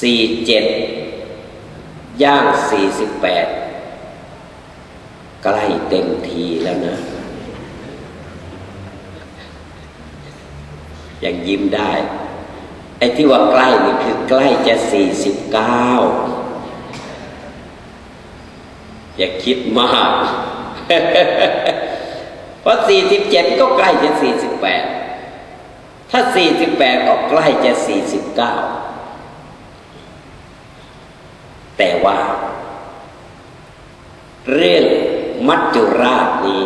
สี่เจ็ดย่างสี่สิบแปดใกล้เต็มทีแล้วนะ ยังยิ้มได้ ไอ้ที่ว่าใกล้นี่คือใกล้จะสี่สิบเก้าอย่าคิดมาก เพราะสี่สิบเจ็ดก็ใกล้จะสี่สิบแปดถ้าสี่สิบแปดก็ใกล้จะสี่สิบเก้า แต่ว่า เรื่องมัจจุราชนี้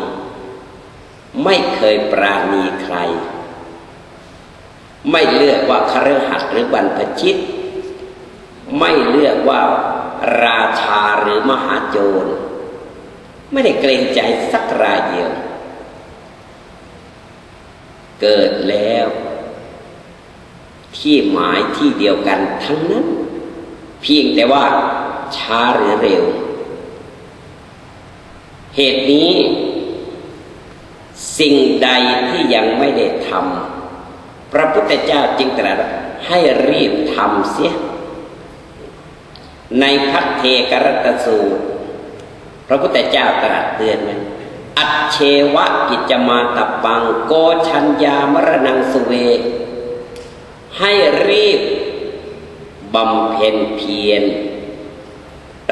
ไม่เคยปราณีใคร ไม่เลือกว่าคฤหัสถ์หรือบรรพชิต ไม่เลือกว่าราชาหรือมหาโจร ไม่ได้เกรงใจสักรายเดียว เกิดแล้ว ที่หมายที่เดียวกันทั้งนั้น เพียงแต่ว่า ช้าหรือเร็ว เหตุนี้ สิ่งใดที่ยังไม่ได้ทำพระพุทธเจ้าจึงตรัสให้รีบทำเสีย ในพัทเทกรตสูตร พระพุทธเจ้าตรัสเตือนไว้อัจเชวะกิจมาตปังโกชัญญามรณังสเว ให้รีบบำเพ็ญเพียร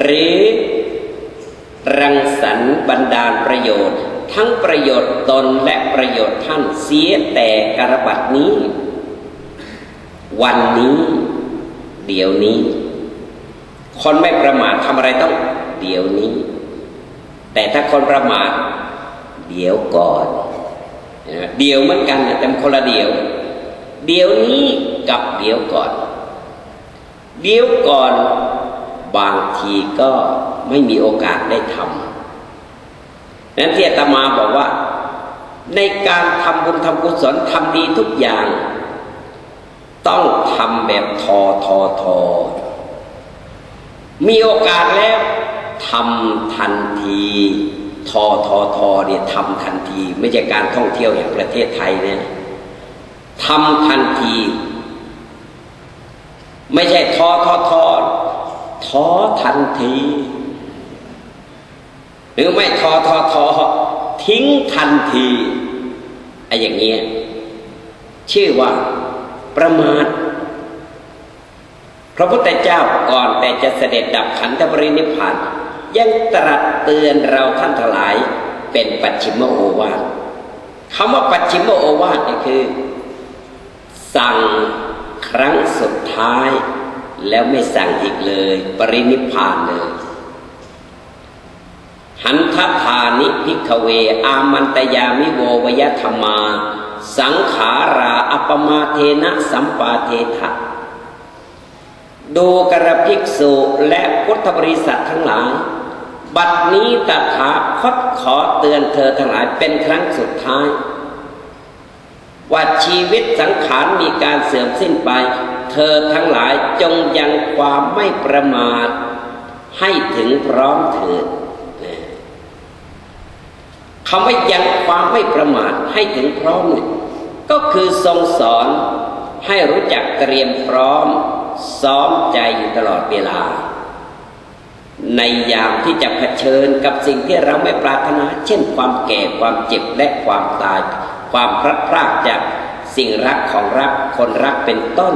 หรือรังสรรค์บรรดาลประโยชน์ ทั้งประโยชน์ตนและประโยชน์ท่านเสียแต่กระบัดนี้ วันนี้ เดี๋ยวนี้ คนไม่ประมาททำอะไรต้อง เดี๋ยวนี้ แต่ถ้าคนประมาทเดี๋ยวก่อน เดี๋ยวเหมือนกันแต่คนละเดี๋ยว เดี๋ยวนี้กับเดี๋ยวก่อน เดี๋ยวก่อน บางทีก็ไม่มีโอกาสได้ทำนั้นที่อาตมาบอกว่า ในการทำบุญทำกุศลทำดีทุกอย่าง ต้องทำแบบทอทอทอ มีโอกาสแล้วทำทันทีทอทอทอเนี่ยทำทันที ไม่ใช่การท่องเที่ยวอย่างประเทศไทยเนี่ยทำทันที ไม่ใช่ทอทอทอ ท้อทันที หรือไม่ท้อท้อท้อทิ้งทันทีไอ้อย่างเงี้ยชื่อว่าประมาทพระพุทธเจ้าก่อนแต่จะเสด็จดับขันธปรินิพพาน ยังตรัสเตือนเราท่านทั้งหลายเป็นปัจฉิมโอวาทคำว่าปัจฉิมโอวาทนี่คือ สั่งครั้งสุดท้าย แล้วไม่สั่งอีกเลย ปรินิพานเลย หันทธานิพิกเว อามันตยามิโววยธรรมา สังขาราอปมาเทนะสัมปาเทถะดูกระภิกษุและพุทธบริษัททั้งหลาย บัดนี้ตถาคตขอเตือนเธอทั้งหลายเป็นครั้งสุดท้าย ว่าชีวิตสังขารมีการเสื่อมสิ้นไป เธอทั้งหลายจงยังความไม่ประมาท ให้ถึงพร้อมเถิดคำว่ายังความไม่ประมาทให้ถึงพร้อมเนี่ยก็คือทรงสอนให้รู้จักเตรียมพร้อม ซ้อมใจอยู่ตลอดเวลา ในยามที่จะเผชิญกับสิ่งที่เราไม่ปรารถนา เช่นความแก่ความเจ็บและความตาย ความพลัดพรากจากสิ่งรักของรักคนรักเป็นต้น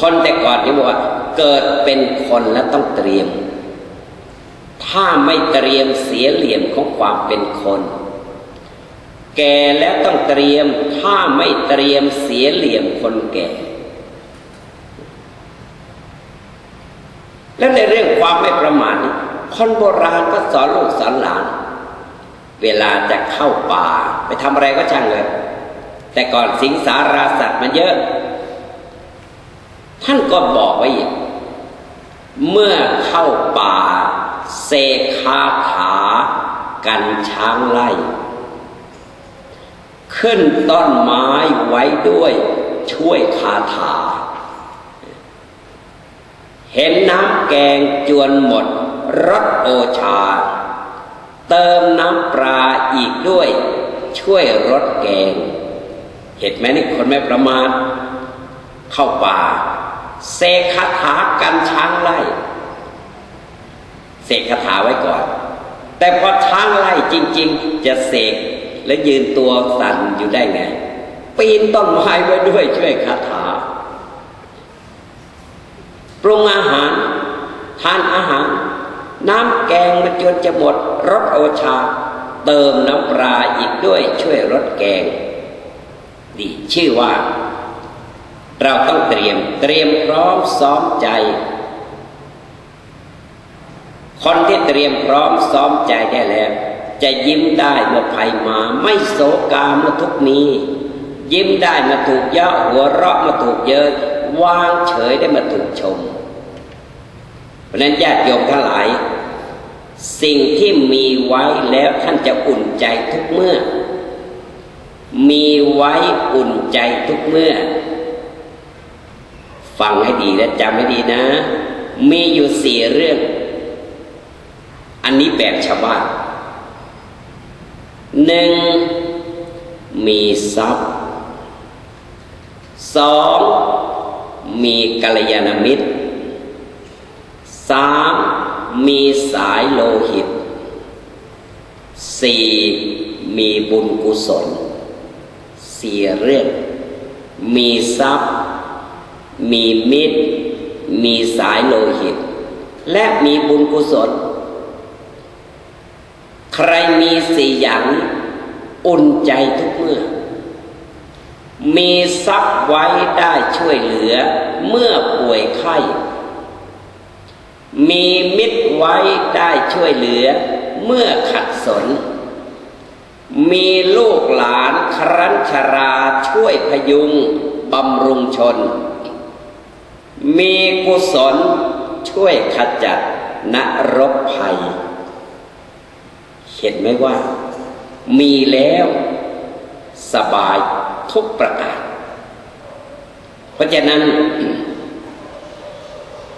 คนแต่ก่อนที่บอกว่าเกิดเป็นคนแล้วต้องเตรียม ถ้าไม่เตรียมเสียเหลี่ยมของความเป็นคน แก่แล้วต้องเตรียม ถ้าไม่เตรียมเสียเหลี่ยมคนแก่ แล้วในเรื่องความไม่ประมาทนี่คนโบราณก็สอนลูกสอนหลาน เวลาจะเข้าป่า ไปทำอะไรก็ช่างเลย แต่ก่อนสิงสาราสัตว์มันเยอะ ท่านก็บอกไว้เมื่อเข้าป่าเสกคาถากันช้างไล่ ขึ้นต้นไม้ไว้ด้วยช่วยคาถา เห็นน้ำแกงจวนหมดรสโอชา เติมน้ำปลาอีกด้วยช่วยรสแกง เห็นไหมนี่คนไม่ประมาทเข้าป่า เสกคาถากันช้างไล่เสกคาถาไว้ก่อน แต่พอช้างไล่จริง ๆ จะเสกและยืนตัวสั่นอยู่ได้ไง ปีนต้นไม้ไว้ด้วยช่วยคาถา ปรุงอาหาร ทานอาหาร น้ำแกงมันจนจะหมดรสโอชา เติมน้ำปลาอีกด้วยช่วยรสแกงดีชื่อว่า เราต้องเตรียม เตรียมพร้อมซ้อมใจ คนที่เตรียมพร้อมซ้อมใจได้แล้ว จะยิ้มได้เมื่อภัยมา ไม่โศกาเมื่อทุกมียิ้มได้มาถูกเยาะหัวเราะมาถูกเยินวางเฉยได้มาถูกชม เพราะนั้นญาติโยมทั้งหลาย สิ่งที่มีไว้แล้วท่านจะอุ่นใจทุกเมื่อ มีไว้อุ่นใจทุกเมื่อ ฟังให้ดีและจำให้ดีนะ มีอยู่สี่เรื่อง อันนี้แบบชาวบ้านหนึ่งมีทรัพย์สองมีกัลยาณมิตรสามมีสายโลหิตสี่มีบุญกุศลสี่เรื่อง มีทรัพย์ มีมิตร มีสายโลหิต และมีบุญกุศล ใครมีสี่อย่างอุ่นใจทุกเมื่อ มีทรัพย์ไว้ได้ช่วยเหลือเมื่อป่วยไข้ มีมิตรไว้ได้ช่วยเหลือเมื่อขัดสน มีลูกหลานครั้นชราช่วยพยุงบำรุงชน มีกุศลช่วยขจัดนรกภัย เห็นไหมว่า มีแล้วสบายทุกประการ เพราะฉะนั้น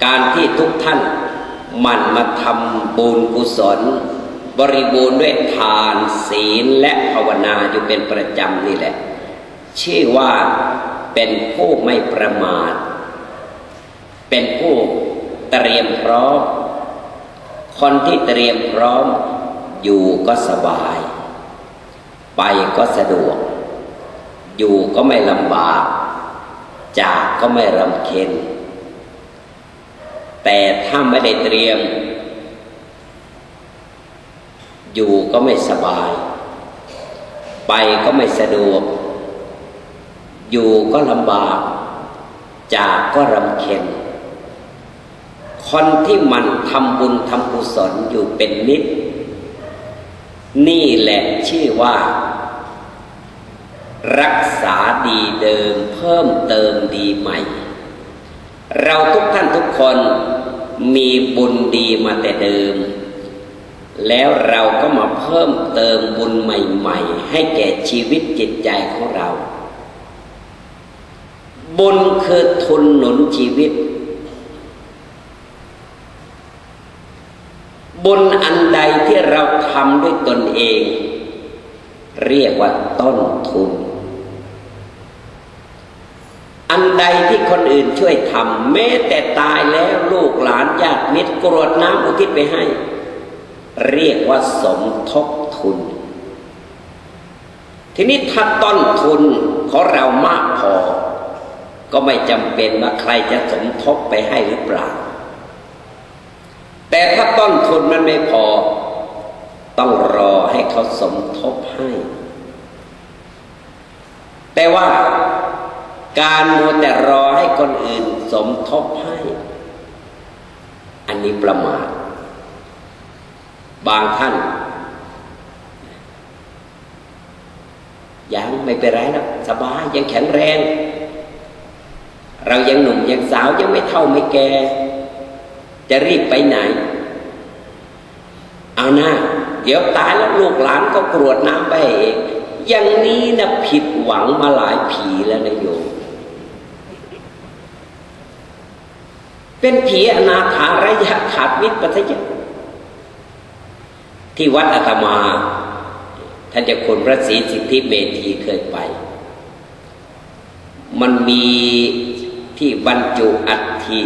การที่ทุกท่านมันมาทำบุญกุศล บริบูรณ์ด้วยทานศีลและภาวนาอยู่เป็นประจำนี่แหละ ชื่อว่าเป็นผู้ไม่ประมาท เป็นผู้เตรียมพร้อม คนที่เตรียมพร้อม อยู่ก็สบาย ไปก็สะดวก อยู่ก็ไม่ลำบาก จากก็ไม่รำเค็ญแต่ถ้าไม่ได้เตรียม อยู่ก็ไม่สบาย ไปก็ไม่สะดวก อยู่ก็ลำบาก จากก็รำเค็ญ คนที่มันทำบุญทำกุศลอยู่เป็นนิด นี่แหละชื่อว่า รักษาดีเดิมเพิ่มเติมดีใหม่ เราทุกท่านทุกคนมีบุญดีมาแต่เดิม แล้วเราก็มาเพิ่มเติมบุญใหม่ ๆ ให้แก่ชีวิตจิตใจของเรา บุญคือทุนหนุนชีวิต บุญอันใดที่เราทำด้วยตนเอง เรียกว่าต้นทุน อันใดที่คนอื่นช่วยทำแม้แต่ตายแล้วลูกหลานญาติมิตรกรวดน้ำอุทิศไปให้ เรียกว่าสมทบทุน ทีนี้ถ้าต้นทุนของเรามากพอ ก็ไม่จำเป็นว่าใครจะสมทบไปให้หรือเปล่า แต่ถ้าต้นทุนมันไม่พอ ต้องรอให้เขาสมทบให้ แต่ว่าการมัวแต่รอให้คนอื่นสมทบให้ อันนี้ประมาทบางท่านยังไม่เป็นไรแล้วสบายยังแข็งแรง เรายังหนุ่มยังสาวยังไม่เท่าไม่แก่ จะรีบไปไหน เอาหน้า เดี๋ยวตายแล้วลูกหลานก็กรวดน้ำไปเองอย่างนี้นะผิดหวังมาหลายผีแล้วนะโยมเป็นผีอนาถาระยะขาดมิปัทยะที่วัดอาตมา ท่านจะคนพระศรีสิทธิเมธีเคยไป มันมีที่บรรจุอัฐิ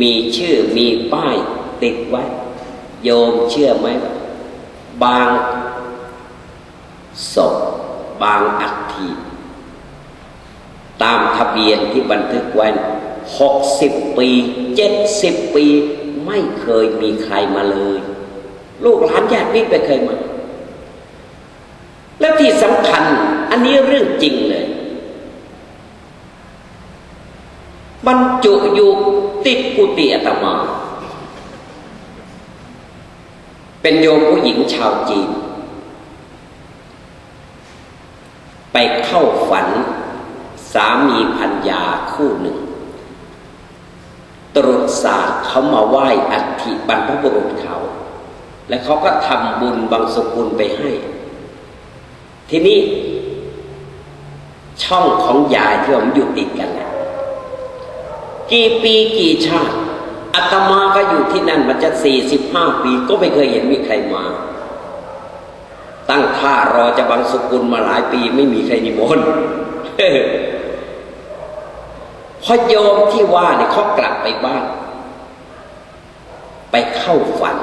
มีชื่อมีป้ายติดไว้ โยมเชื่อไหม บางศพบางอัฐิตามทะเบียนที่บันทึกไว้หกสิบปีเจ็ดสิบปี ไม่เคยมีใครมาเลย ลูกหลานญาติมิตรไม่เคยมา และที่สำคัญอันนี้เรื่องจริงเลยบรรจุอยู่ ติดกุฏิอาตมา เป็นโยมผู้หญิงชาวจีน ไปเข้าฝัน สามีพัญญาคู่หนึ่ง ตรุษศาสตร์เขามาไหว้อัฐิบรรพบุรุษเขา และเขาก็ทำบุญบางสกุลไปให้ ทีนี้ช่องของยายที่ผมอยู่ติดกันนะ กี่ปีกี่ชาติอาตมาก็อยู่ที่นั่นมันจะสี่สิบห้าปีก็ไม่เคยเห็นมีใครมา ตั้งท่ารอจะบังสกุลมาหลายปีไม่มีใครนิมนต์พอโยมที่ว่าเนี่ยเขากลับไปบ้าน ไปเข้าฝัน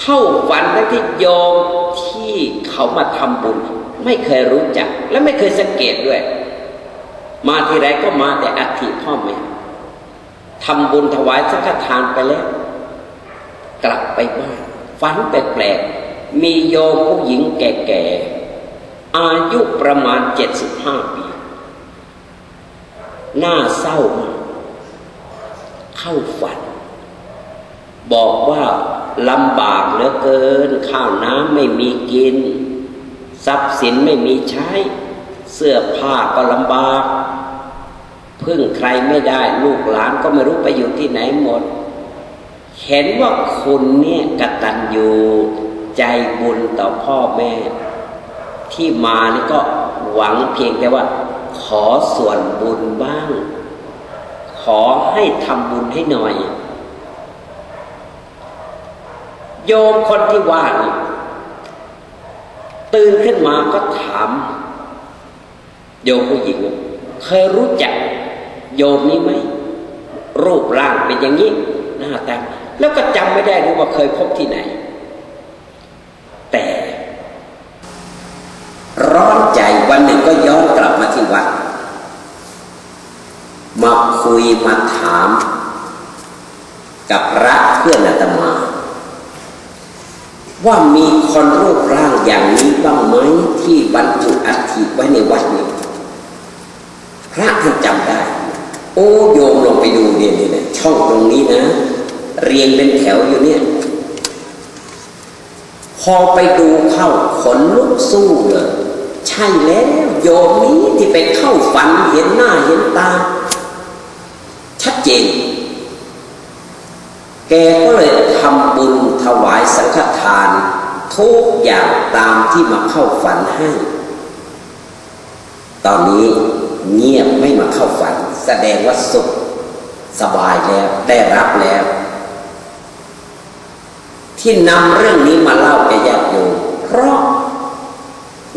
เข้าฝันทั้งที่โยมที่เขามาทำบุญ ไม่เคยรู้จัก และไม่เคยสังเกตด้วย มาทีไรก็มาแต่อัฐิพ่อแม่ทำบุญถวายสังฆทานไปแล้ว กลับไปบ้านฝันแปลกๆมีโยมผู้หญิงแก่ๆ อายุประมาณเจ็ดสิบห้าปี หน้าเศร้ามากเข้าฝัน บอกว่าลำบากเหลือเกิน ข้าวน้ำไม่มีกิน ทรัพย์สินไม่มีใช้ เสื้อผ้าก็ลำบาก พึ่งใครไม่ได้ ลูกหลานก็ไม่รู้ไปอยู่ที่ไหนหมด เห็นว่าคุณเนี่ยกตัญญูใจบุญต่อพ่อแม่ ที่มานี่ก็หวังเพียงแต่ว่า ขอส่วนบุญบ้าง ขอให้ทำบุญให้หน่อย โยมคนที่ว่านี่ตื่นขึ้นมาก็ถามโยมผู้หญิงเคยรู้จัก โยมนี้ไหมรูปร่างเป็นอย่างนี้หน้าตาแล้วก็จำไม่ได้รู้ว่าเคยพบที่ไหน แต่ร้อนใจวันหนึ่งก็ย้อนกลับมาที่วัดมาคุยมาถาม กับพระเพื่อนอาตมา ว่ามีคนรูปร่างอย่างนี้บ้างไหมที่บรรจุอัฐิไว้ในวัดนี้ พระท่านจำได้ อ้โยมลงไปดูเนี่ยเนี่ยช่องตรงนี้นะ เรียงเป็นแถวอยู่เนี่ย พอไปดูเข้าขนลุกสู้เลยใช่แล้วโยมนี้ที่ไปเข้าฝันเห็นหน้าเห็นตา ชัดเจน แกก็เลยทำบุญถวายสังฆทาน ทุกอย่างตามที่มาเข้าฝันให้ ตอนนี้เงียบไม่มาเข้าฝัน แสดงว่าสุขสบายแล้วได้รับแล้ว ที่นำเรื่องนี้มาเล่าแก่ญาติโยมเพราะ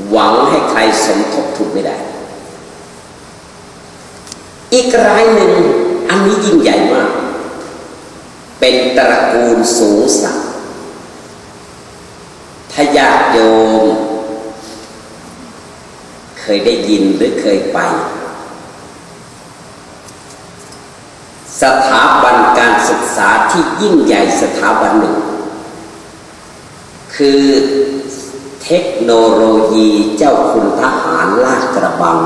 หวังให้ใครสมทบทุนไม่ได้ อีกรายหนึ่งอันนี้ยิ่งใหญ่มาก เป็นตระกูลสูงสักทายาทโยม เคยได้ยินหรือเคยไป สถาบันการศึกษาที่ยิ่งใหญ่สถาบันหนึ่ง คือเทคโนโลยีเจ้าคุณทหารลาดกระบัง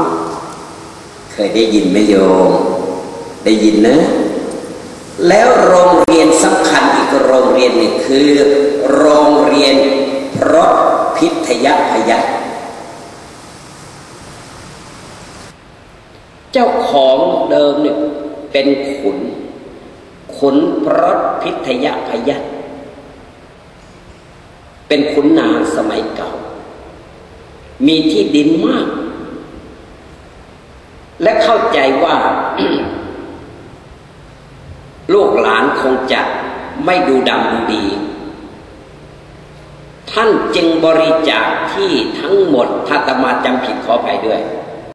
เคยได้ยินไหมโยม ได้ยินนะ แล้วโรงเรียนสำคัญอีกโรงเรียนหนึ่งคือ โรงเรียนพรตพิทยพยัคฆ์เจ้าของเดิมเนี่ย เป็นขุน ขุนพระพิทยพยัตเป็นขุนนางสมัยเก่า มีที่ดินมาก และเข้าใจว่า ลูกหลานคงจะไม่ดูดำดูดี ท่านจึงบริจาคที่ทั้งหมดถ้าตมาจำผิดขออภัยด้วย